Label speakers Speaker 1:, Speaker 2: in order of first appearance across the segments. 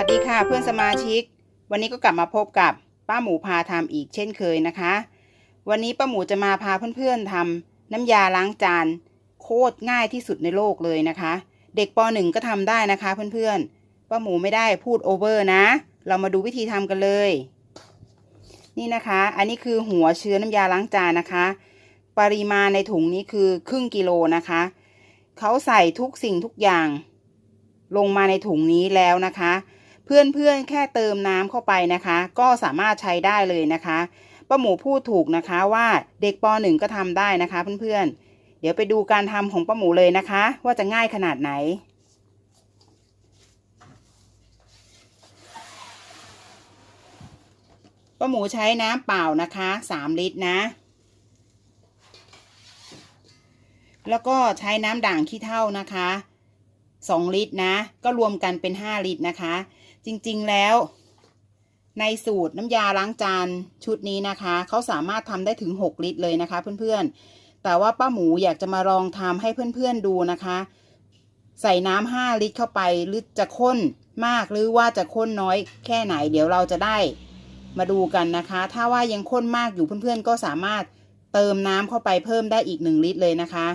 Speaker 1: วัสดีค่ะเพื่อนสมาชิก วันนี้ก็กลับมาพบกับป้าหมูพาทำอีกเช่นเคยนะคะ วันนี้ป้าหมูจะมาพาเพื่อนๆทำน้ำยาล้างจานโคตรง่ายที่สุดในโลกเลยนะคะ เด็กป .1 ก็ทำได้นะคะเพื่อนๆป้าหมูไม่ได้พูดโอเวอร์นะ เรามาดูวิธีทำกันเลย นี่นะคะ อันนี้คือหัวเชื้อน้ำยาล้างจานนะคะ ปริมาณในถุงนี้คือครึ่งกิโลนะคะเขาใส่ทุกสิ่งทุกอย่างลงมาในถุงนี้แล้วนะคะ เพื่อนๆแค่เติมน้ำเข้าไปนะคะ ก็สามารถใช้ได้เลยนะคะป้าหมูพูดถูกนะคะว่าเด็กป .1 ก็ทำได้นะคะเพื่อนๆ เดี๋ยวไปดูการทำของป้าหมูเลยนะคะ ว่าจะง่ายขนาดไหนป้าหมูใช้น้ำเปล่านะคะ3ลิตรนะ แล้วก็ใช้น้ำด่างขี้เถ้านะคะ2ลิตรนะ ก็รวมกันเป็น5ลิตรนะคะ จริงๆแล้ว ในสูตรน้ำยาล้างจานชุดนี้นะคะ เขาสามารถทำได้ถึง 6 ลิตรเลยนะคะ เพื่อนๆ แต่ว่าป้าหมูอยากจะมาลองทำให้เพื่อนๆดูนะคะ ใส่น้ำ5ลิตรเข้าไปหรือจะข้นมากหรือว่าจะข้นน้อยแค่ไหน เดี๋ยวเราจะได้มาดูกันนะคะ ถ้าว่ายังข้นมากอยู่เพื่อนๆ ก็สามารถเติมน้ำเข้าไปเพิ่มได้อีก 1 ลิตรเลยนะคะ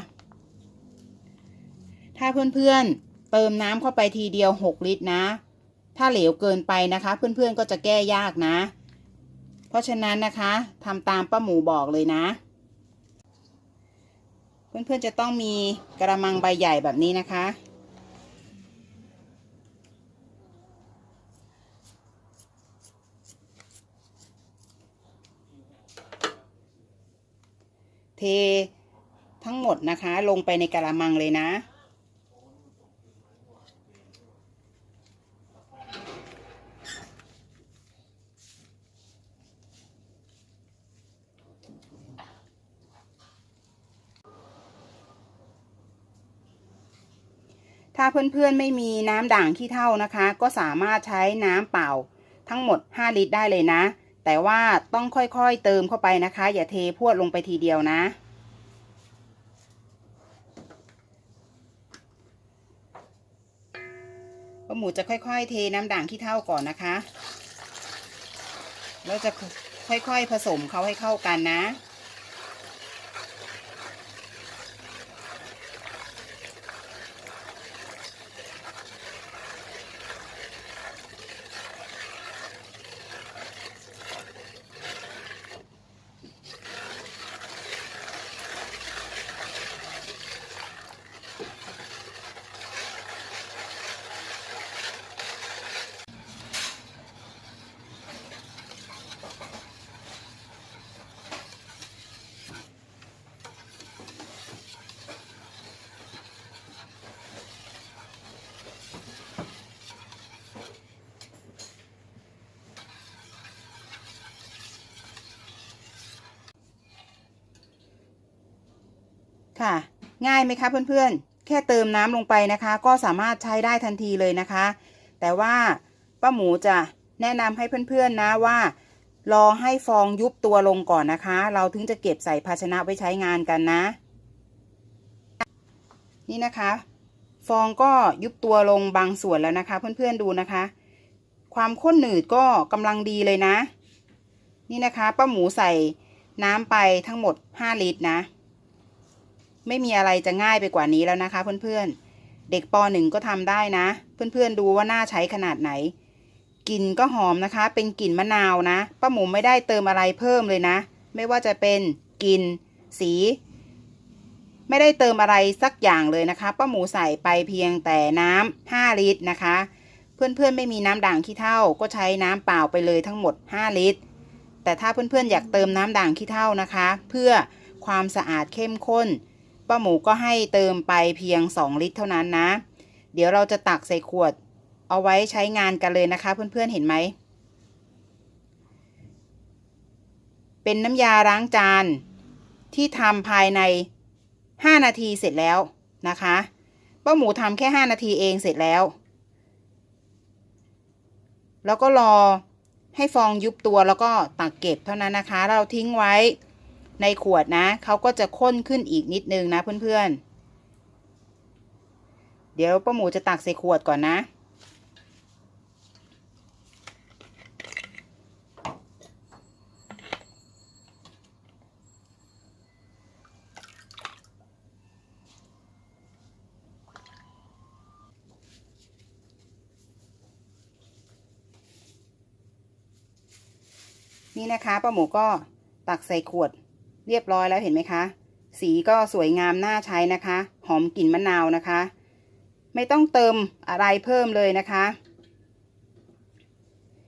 Speaker 1: ถ้าเพื่อนๆเติมน้ำเข้าไปทีเดียว 6 ลิตรนะ ถ้าเหลวเกินไปนะคะ เพื่อนๆก็จะแก้ยากนะ เพราะฉะนั้นนะคะทำตามป้าหมูบอกเลยนะ เพื่อนๆจะต้องมีกระมังใบใหญ่แบบนี้นะคะเททั้งหมดนะคะลงไปในกระมังเลยนะ ถ้าเพื่อนๆไม่มีน้ำด่างขี้เถ้านะคะ ก็สามารถใช้น้ำเปล่า ทั้งหมด 5 ลิตรได้เลยนะ แต่ว่าต้องค่อยๆเติมเข้าไปนะคะ อย่าเทพวดลงไปทีเดียวนะ ป้าหมูจะค่อยๆ เทน้ำด่างขี้เถ้าก่อนนะคะแล้วจะค่อยๆผสมเขาให้เข้ากันนะ ค่ะ ง่ายไหมคะเพื่อนๆ แค่เติมน้ำลงไปนะคะ ก็สามารถใช้ได้ทันทีเลยนะคะ แต่ว่าป้าหมูจะแนะนำให้เพื่อนๆนะว่า รอให้ฟองยุบตัวลงก่อนนะคะ เราถึงจะเก็บใส่ภาชนะไว้ใช้งานกันนะ นี่นะคะ ฟองก็ยุบตัวลงบางส่วนแล้วนะคะ เพื่อนๆดูนะคะ ความข้นหนืดก็กำลังดีเลยนะ นี่นะคะป้าหมูใส่น้ำไปทั้งหมด 5 ลิตรนะ ไม่มีอะไรจะง่ายไปกว่านี้แล้วนะคะ เพื่อนๆ เด็กป .1 ก็ทำได้นะ เพื่อนๆดูว่าน่าใช้ขนาดไหนกลิ่นก็หอมนะคะ เป็นกลิ่นมะนาวนะป้าหมูไม่ได้เติมอะไรเพิ่มเลยนะ ไม่ว่าจะเป็นกลิ่นสี ไม่ได้เติมอะไรสักอย่างเลยนะคะป้าหมูใส่ไปเพียงแต่น้ำ5ลิตรนะคะ เพื่อนๆไม่มีน้ำด่างขี้เถ้าก็ใช้น้ำเปล่าไปเลยทั้งหมด 5 ลิตร แต่ถ้าเพื่อนๆอยากเติมน้ำด่างขี้เถ้านะคะ เพื่อความสะอาดเข้มข้น ป้าหมูก็ให้เติมไปเพียง 2 ลิตรเท่านั้นนะ เดี๋ยวเราจะตักใส่ขวด เอาไว้ใช้งานกันเลยนะคะ เพื่อนๆเห็นไหม เป็นน้ำยาล้างจานที่ทำภายใน 5 นาทีเสร็จแล้วนะคะป้าหมูทำแค่ 5 นาทีเองเสร็จแล้ว แล้วก็รอให้ฟองยุบตัวแล้วก็ตักเก็บเท่านั้นนะคะ เราทิ้งไว้ ในขวดนะเขาก็จะข้นขึ้นอีกนิดนึงนะเพื่อนๆ เดี๋ยวป้าหมูจะตักใส่ขวดก่อนนะ นี่นะคะป้าหมูก็ตักใส่ขวด เรียบร้อยแล้วเห็นไหมคะ สีก็สวยงามน่าใช้นะคะ หอมกลิ่นมะนาวนะคะ ไม่ต้องเติมอะไรเพิ่มเลยนะคะ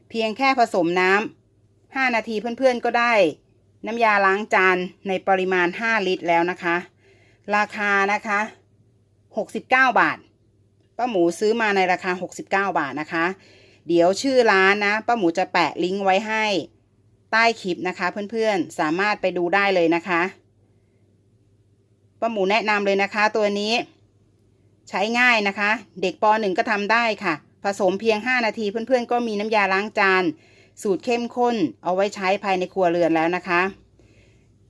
Speaker 1: เพียงแค่ผสมน้ำ5นาทีเพื่อนๆก็ได้ น้ำยาล้างจานในปริมาณ 5 ลิตรแล้วนะคะ ราคานะคะ 69 บาทป้าหมูซื้อมาในราคา 69 บาทนะคะ เดี๋ยวชื่อร้านนะป้าหมูจะแปะลิงก์ไว้ให้ ใต้คลิปนะคะ เพื่อนๆสามารถไปดูได้เลยนะคะป้าหมูแนะนำเลยนะคะ ตัวนี้ ใช้ง่ายนะคะ เด็กป .1 ก็ทำได้ค่ะ ผสมเพียง 5 นาที เพื่อนๆ ก็มีน้ำยาล้างจาน สูตรเข้มข้น เอาไว้ใช้ภายในครัวเรือนแล้วนะคะ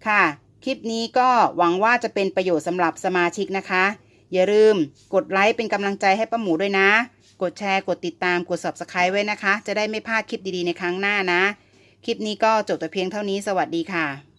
Speaker 1: ค่ะ คลิปนี้ก็หวังว่าจะเป็นประโยชน์สำหรับสมาชิกนะคะ อย่าลืมกดไลค์เป็นกำลังใจให้ป้าหมูด้วยนะ กดแชร์ กดติดตาม กด subscribe ไว้นะคะ จะได้ไม่พลาดคลิปดีๆในครั้งหน้านะ คลิปนี้ก็จบแต่เพียงเท่านี้สวัสดีค่ะ